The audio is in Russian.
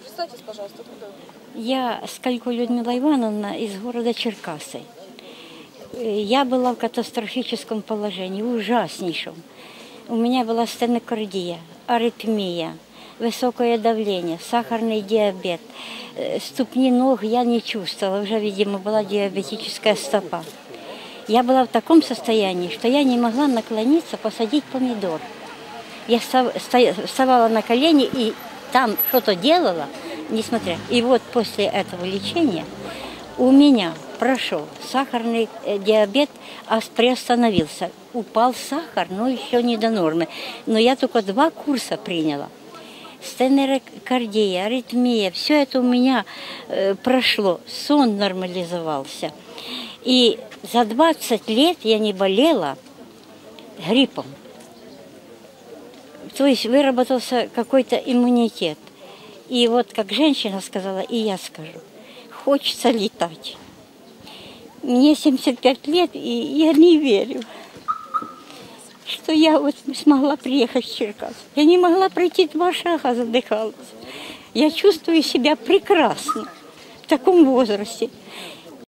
Представьтесь, пожалуйста, кто вы? Я Скалько Людмила Ивановна из города Черкасы. Э, Я была в катастрофическом положении, ужаснейшем. У меня была стенокардия, аритмия, высокое давление, сахарный диабет. Э, Ступни ног я не чувствовала, уже, видимо, была диабетическая стопа. Я была в таком состоянии, что я не могла наклониться, посадить помидор. Я вставала на колени и там что-то делала, несмотря. И вот после этого лечения у меня прошел сахарный э, диабет, а приостановился. Упал сахар, но еще не до нормы. Но я только два курса приняла. Стенокардия, аритмия, все это у меня э, прошло. Сон нормализовался. И за 20 лет я не болела гриппом. То есть выработался какой-то иммунитет. И вот как женщина сказала, и я скажу, хочется летать. Мне 75 лет, и я не верю, что я вот смогла приехать в Черкас. Я не могла пройти два шага, задыхалась. Я чувствую себя прекрасно в таком возрасте.